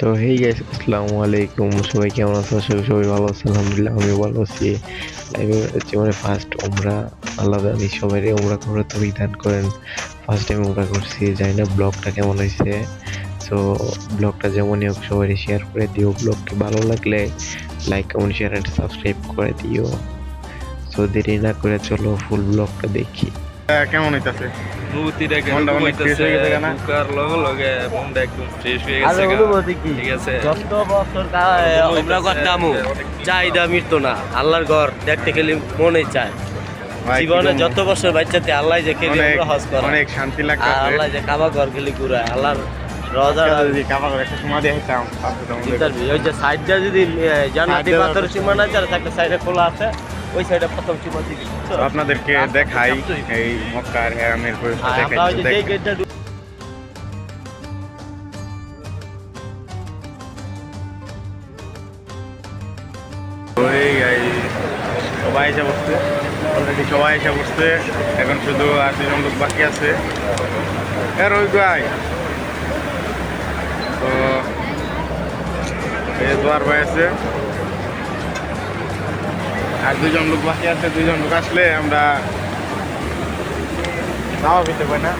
তো hey guys আসসালামু আলাইকুম সবাই কেমন আছো? করি সবাই ভালো আছে আলহামদুলিল্লাহ আমি ভালো আছি। জীবনে ফার্স্ট ওমরা আল্লাহ জানি সবাই ওমরা করে তো দান করেন। ফার্স্ট টাইম ওমরা করছি। জানি না ব্লগটা কেমন হয়েছে। সো ব্লগটা যেমনই হোক সবাই শেয়ার করে দিও। ব্লগটি ভালো লাগলে like comment share and subscribe করে দিও। সো দেরি না করে চলো ফুল ব্লগটা দেখি। কেমন হইতাছে? অনুভূতিটা মনটা অনেক fresh হয়ে গেছে না? ঢুকার লগে লগে মনটা একদম ফ্রেশ হয়ে গেছে গা। ঠিক আছে। যত বছর আমরা করতাম চাহিদা মিটতো না আল্লাহর ঘর দেখতে গেলে মনে চায়। জীবনে যত বছর বাচ্চাতে আল্লাহ যে খেলে হজ করা অনেক শান্তি লাগতেছে আল্লাহ যে কাবা ঘর গেলে ঘুরায় আল্লাহর রজা যদি ওই যে সাইডটা যদি সাইডটা- পাথর সীমানা আছে একটা সাইডে খোলা আছে ওই সাইডে প্রথম দিকে আপনাদেরকে দেখাই এই মক্কার হেরামের পরিবেশটা দেখাই সবাই এসে বসছে। অলরেডি সবাই এসে বসছে। এখন শুধু আর দুজন লোক বাকি আছে। এর ওই গাই তো এই দোয়ার ভাই আছে। আর দুজন লোক বাকি আছে, দুজন লোক আসলে আমরা তাও দিতে পারি না।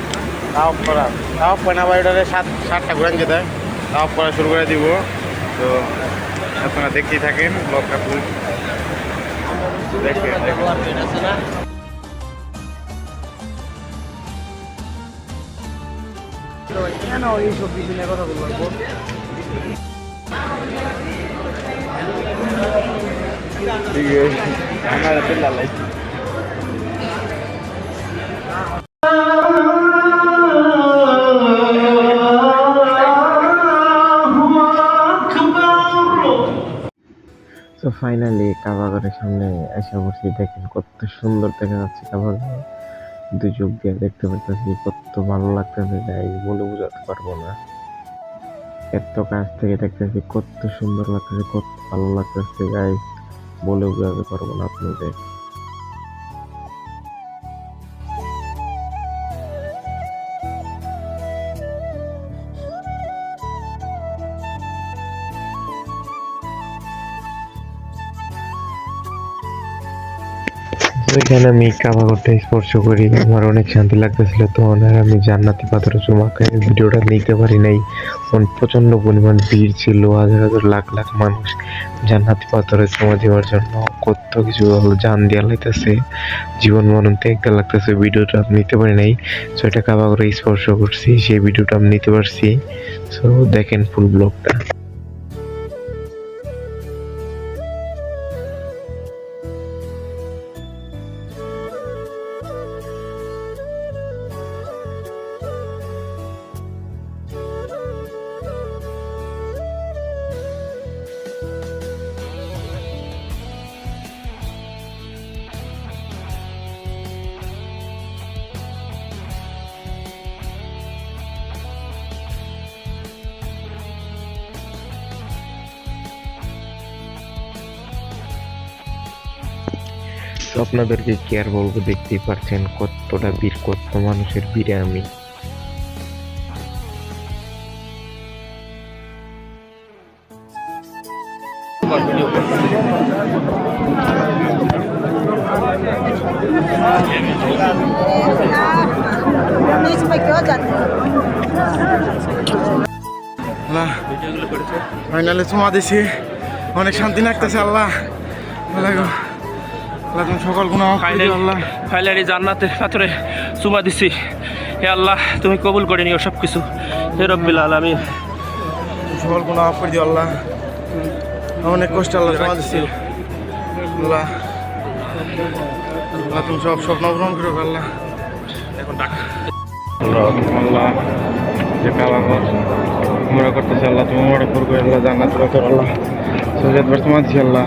তাও করা, তাও পয়না বাড়িটারে সাত, সাতটা ঘুরান যেতে তাও করা শুরু করে দিব। তো আপনারা দেখতেই থাকেন, ব্লগটা ফুল দেখেন দেখেন। দোয়ার গেট আছে না ঠিক আছে আমার হাতে লালাই তো ফাইনালি কাবাগরের সামনে এসে বসে দেখেন কত সুন্দর দেখা যাচ্ছে কাবাগর দু চোখ দিয়ে দেখতে পাচ্ছি কত ভালো লাগতেছে গাইজ বলে বোঝাতে পারব না। এত কাছ থেকে দেখতেছি কত সুন্দর লাগতেছে, কত ভালো লাগতেছে গাইজ বলে বোঝাতে পারব না আপনাদের? এখানে আমি কাবাগরটা স্পর্শ করি। আমার অনেক শান্তি লাগতেছিল তখন আর আমি জান্নাতি পাথর চুমাকে ভিডিওটা নিতে পারি নাই। প্রচণ্ড পরিমাণ ভিড় ছিল, হাজার হাজার লাখ লাখ মানুষ জান্নাতি পাথরে চুমা দেওয়ার জন্য কত কিছু জান দেওয়া লাগতেছে। জীবন মরণ ত্যাগটা লাগতেছে, ভিডিওটা নিতে পারি নাই। সো এটা কাবাগরে স্পর্শ করছি, সেই ভিডিওটা আমি নিতে পারছি। সো দেখেন ফুল ব্লগটা আপনাদেরকে কি আর বলব? দেখতেই পাচ্ছেন কতটা বীর, কত মানুষের বীরে আমি ফাইনালে তোমাদের অনেক শান্তি লাগতেছে, আল্লাহ। সকল গুণ আল্লাহ। পাথরে চুমা দিছি। হে আল্লাহ তুমি কবুল করে নিও সব কিছু হে রব্বিল আলামিন। সকল গুণ মাফ করে দিও আল্লাহ। অনেক কষ্ট আল্লাহ চুমা দিছি। আল্লাহ। আল্লাহ তুমি সব স্বপ্ন পূরণ করো আল্লাহ। এখন ডাক। আল্লাহ আল্লাহ যে কালাগর আমরা করতেছি আল্লাহ তুমি আমরা করব আল্লাহ জান্নাত আল্লাহ। সজাত বর্তমান দিছি আল্লাহ।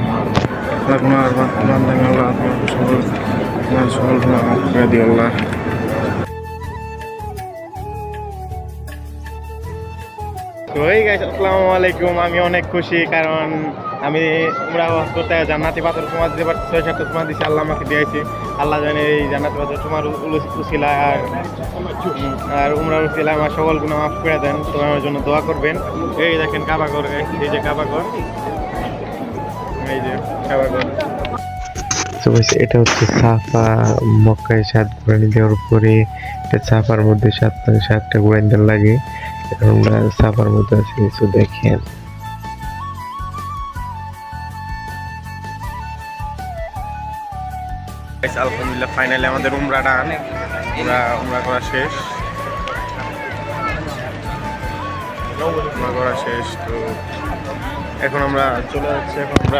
আমি অনেক খুশি কারণ আমি উমরা করতে জান্নাতি পাথর তোমার দিতে ছয় সাতটা তোমার দিছি, আল্লাহ আমাকে দিয়েছি। আল্লাহ জানে এই জান্নাতি পাথর তোমার উসিলা আর আর উমরার উসিলা আমার সকল গুণ মাফ করে দেন, তোমার জন্য দোয়া করবেন। এই দেখেন কাবাগর এই যে কাবাগর এই যে এটা হচ্ছে সাফা মক্কায় সাত ঘুরানি দেওয়ার পরে এটা সাফার মধ্যে সাত সাতটা ঘুরানি দেওয়ার লাগে আমরা সাফার মধ্যে আছি তো দেখেন। আলহামদুলিল্লাহ ফাইনালি আমাদের উমরা ডান উমরা উমরা করা শেষ। উমরা করা শেষ তো এখন আমরা চলে যাচ্ছি এখন আমরা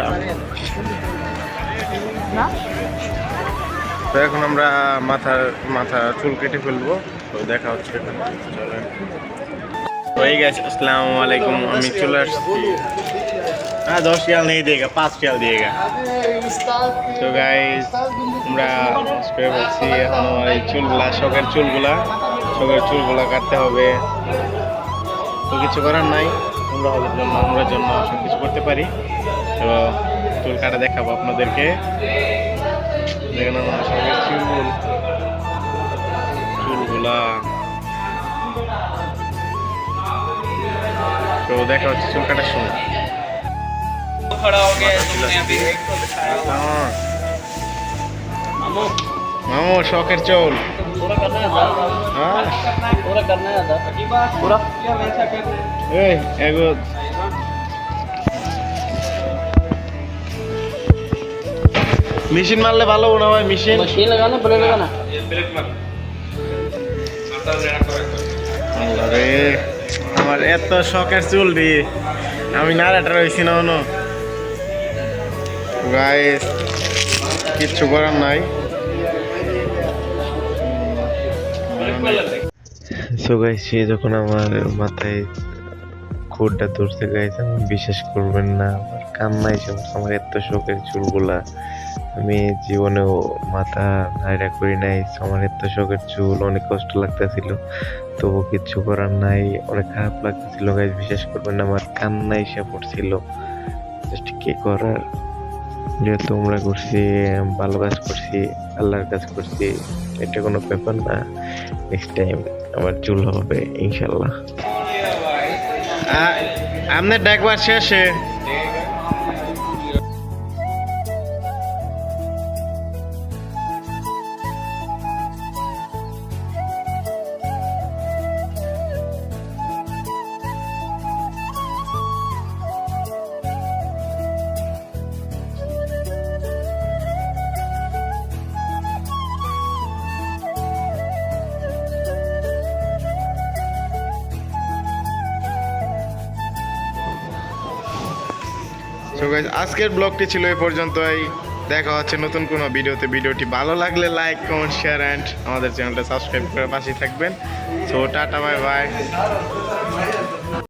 তো এখন আমরা মাথার মাথা চুল কেটে ফেলব তো দেখা হচ্ছে এখন। চলেন। হয়ে গেছে আসসালামু আলাইকুম আমি চলে আসছি। হ্যাঁ দশ রিয়াল নেই দিয়েগা পাঁচ রিয়াল দিয়েগা তো গাইস আমরা স্প্রে বলছি এখন আমার এই চুলগুলা শখের চুলগুলা শখের চুলগুলা কাটতে হবে। তো কিছু করার নাই। হলের জন্য আমরার জন্য সব কিছু করতে পারি। তো চুল কাটা দেখাবো আপনাদেরকে। দেখেন আমার শখের চুল চুলগুলা। তো দেখা হচ্ছে চুল কাটার সময়। মামু, শখের চুল। হ্যাঁ এই এগো মেশিন মারলে ভালো না ভাই মেশিন मशीन लगाना ब्लेड लगाना আল্লাহ রে আমার এত শখের চুল দি আমি নাড়াটা রয়েছি না অন্য গাইস কিচ্ছু করার নাই সো গাইস সে যখন আমার মাথায় খোরটা ধরছে গাইস আমি বিশ্বাস করবেন না, আমার কান্নাই। আমার এত শখের চুলগুলা। আমি জীবনেও মাথা নাইরা করি নাই আমার এত শখের চুল, অনেক কষ্ট লাগতেছিল। তবু কিচ্ছু করার নাই, অনেক খারাপ লাগতেছিল গাইস বিশ্বাস করবেন না, আমার কান্না এসে পড়ছিল। জাস্ট কি করার? যেহেতু আমরা করছি, ভালো কাজ করছি, আল্লাহর কাজ করছি, এটা কোনো ব্যাপার না। নেক্সট টাইম আমার চুল হবে ইনশাল্লাহ আপনার ডাকবার শেষে So গাইজ আজকের ব্লগটি ছিল এই পর্যন্তই। দেখা হচ্ছে নতুন কোনো ভিডিওতে। ভিডিওটি ভালো লাগলে লাইক, কমেন্ট শেয়ার অ্যান্ড আমাদের চ্যানেলটা সাবস্ক্রাইব করে পাশে থাকবেন। So tata bye bye